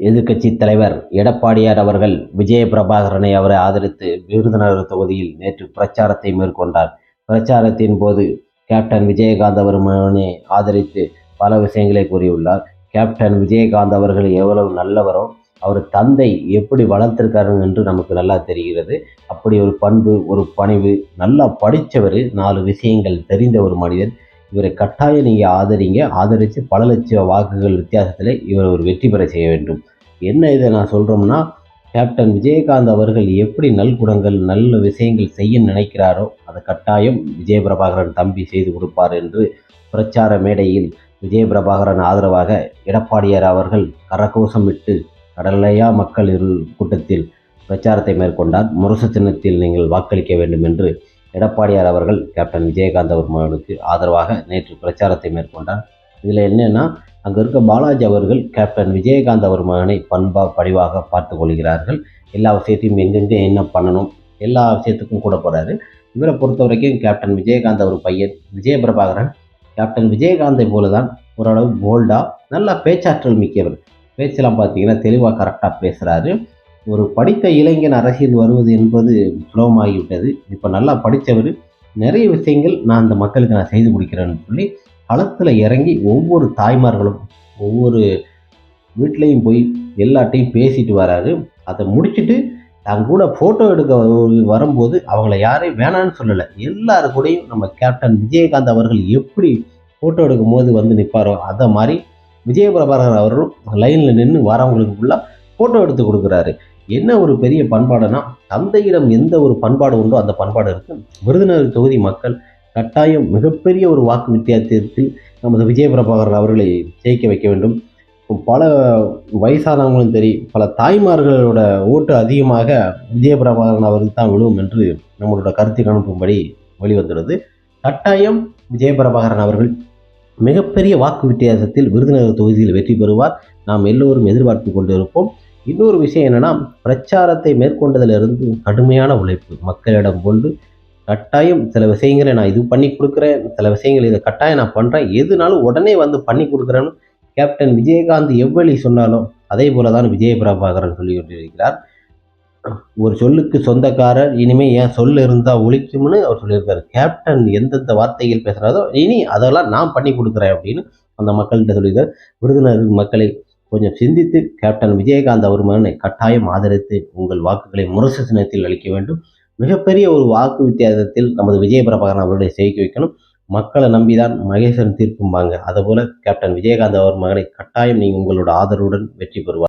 எதிர்க்கட்சி தலைவர் எடப்பாடியார் அவர்கள் விஜய பிரபாகரனை அவரை ஆதரித்து விருதுநகர் தொகுதியில் நேற்று பிரச்சாரத்தை மேற்கொண்டார். பிரச்சாரத்தின் போது கேப்டன் விஜயகாந்த் அவர்களை ஆதரித்து பல விஷயங்களை கூறியுள்ளார். கேப்டன் விஜயகாந்த் அவர்கள் எவ்வளவு நல்லவரோ அவர் தந்தை எப்படி வளர்த்திருக்காரு என்று நமக்கு நல்லா தெரிகிறது. அப்படி ஒரு பண்பு ஒரு பணிவு நல்லா படித்தவர் நாலு விஷயங்கள் தெரிந்த ஒரு மனிதன். இவரை கட்டாயம் நீங்கள் ஆதரிங்க. ஆதரித்து பல லட்சம் வாக்குகள் வித்தியாசத்தில் இவர் ஒரு வெற்றி பெற செய்ய வேண்டும். என்ன இதை நான் சொல்கிறோம்னா கேப்டன் விஜயகாந்த் அவர்கள் எப்படி நல்குணங்கள் நல்ல விஷயங்கள் செய்ய நினைக்கிறாரோ அதை கட்டாயம் விஜயபிரபாகரன் தம்பி செய்து கொடுப்பார் என்று பிரச்சார மேடையில் விஜயபிரபாகரன் ஆதரவாக எடப்பாடியார் அவர்கள் கரகோஷமிட்டு கடலையா மக்கள் இரு கூட்டத்தில் பிரச்சாரத்தை மேற்கொண்டார். முரசு சின்னத்தில் நீங்கள் வாக்களிக்க வேண்டும் என்று எடப்பாடியார் அவர்கள் கேப்டன் விஜயகாந்த் அவர்களுக்கு ஆதரவாக நேற்று பிரச்சாரத்தை மேற்கொண்டார். இதில் என்னென்னா அங்கே இருக்க பாலாஜி அவர்கள் கேப்டன் விஜயகாந்த் அவர் மகனை பண்பாக படிவாக பார்த்து கொள்கிறார்கள். எல்லா விஷயத்தையும் எங்கெங்கே என்ன பண்ணணும் எல்லா விஷயத்துக்கும் கூட போகிறாரு இவரை பொறுத்த வரைக்கும் கேப்டன் விஜயகாந்த் அவர் பையன் விஜயபிரபாகரன். கேப்டன் விஜயகாந்தை போல தான் ஓரளவு போல்டாக நல்லா பேச்சாற்றல் மிக்கவர். பேச்செல்லாம் பார்த்தீங்கன்னா தெளிவாக கரெக்டாக பேசுகிறாரு ஒரு படித்த இளைஞன் அரசியல் வருவது என்பது சுலபமாகிவிட்டது இப்போ நல்லா படித்தவர் நிறைய விஷயங்கள் நான் அந்த மக்களுக்கு நான் செய்து கொடுக்கிறேன்னு சொல்லி களத்தில் இறங்கி ஒவ்வொரு தாய்மார்களும் ஒவ்வொரு வீட்லேயும் போய் எல்லாட்டையும் பேசிட்டு வராரு. அதை முடிச்சுட்டு தன் கூட ஃபோட்டோ எடுக்க வரும்போது அவங்கள யாரையும் வேணான்னு சொல்லலை. எல்லாரு கூடயும் நம்ம கேப்டன் விஜயகாந்த் அவர்கள் எப்படி ஃபோட்டோ எடுக்கும் போது வந்து நிற்பாரோ அதை மாதிரி விஜயபிரபாகர் அவர்களும் லைனில் நின்று வரவங்களுக்கு ஃபுல்லாக ஃபோட்டோ எடுத்து கொடுக்குறாரு. என்ன ஒரு பெரிய பண்பாடுனா தந்தையிடம் எந்த ஒரு பண்பாடு உண்டோ அந்த பண்பாடு இருக்குது விருதுநகர் தொகுதி மக்கள் கட்டாயம் மிகப்பெரிய ஒரு வாக்கு வித்தியாசத்தில் நமது விஜயபிரபாகர் அவர்களை ஜெயிக்க வைக்க வேண்டும். பல வயசானவங்களும் சரி பல தாய்மார்களோட ஓட்டு அதிகமாக விஜயபிரபாகரன் அவருக்கு தான் விழுவும் என்று நம்மளோட கருத்து கணிப்பும்படி வெளிவந்துள்ளது. கட்டாயம் விஜயபிரபாகரன் அவர்கள் மிகப்பெரிய வாக்கு வித்தியாசத்தில் விருதுநகர் தொகுதியில் வெற்றி பெறுவார். நாம் எல்லோரும் எதிர்பார்த்து கொண்டிருப்போம். இன்னொரு விஷயம் என்னென்னா பிரச்சாரத்தை மேற்கொண்டதிலிருந்து கடுமையான உழைப்பு. மக்களிடம் கொண்டு கட்டாயம் சில விஷயங்களை நான் இது பண்ணி கொடுக்குறேன் சில விஷயங்கள் இதை கட்டாயம் நான் பண்ணுறேன் எதுனாலும் உடனே வந்து பண்ணி கொடுக்குறேன்னு கேப்டன் விஜயகாந்த் எவ்வளி சொன்னாலும் அதே போல தான் விஜய பிரபாகரன் சொல்லி கொண்டிருக்கிறார். ஒரு சொல்லுக்கு சொந்தக்காரர் இனிமே ஏன் சொல் இருந்தால் ஒழிக்கும்னு அவர் சொல்லியிருக்காரு. கேப்டன் எந்தெந்த வார்த்தைகள் பேசுகிறாரோ இனி அதெல்லாம் நான் பண்ணி கொடுக்குறேன் அப்படின்னு அந்த மக்கள்கிட்ட சொல்லியிருக்காரு. விருதுநகர் மக்களை கொஞ்சம் சிந்தித்து கேப்டன் விஜயகாந்த் அவர் மகனை கட்டாயம் ஆதரித்து உங்கள் வாக்குகளை முரசு சின்னத்தில் அளிக்க வேண்டும். மிகப்பெரிய ஒரு வாக்கு வித்தியாசத்தில் நமது விஜய பிரபாகரன் அவர்களை ஜெயிக்க வைக்கணும். மக்களை நம்பிதான் மகேசன் தீர்ப்பும்பாங்க அதுபோல கேப்டன் விஜயகாந்த் அவர் மகனை கட்டாயம் நீங்கள் உங்களோட ஆதரவுடன் வெற்றி பெறுவார்.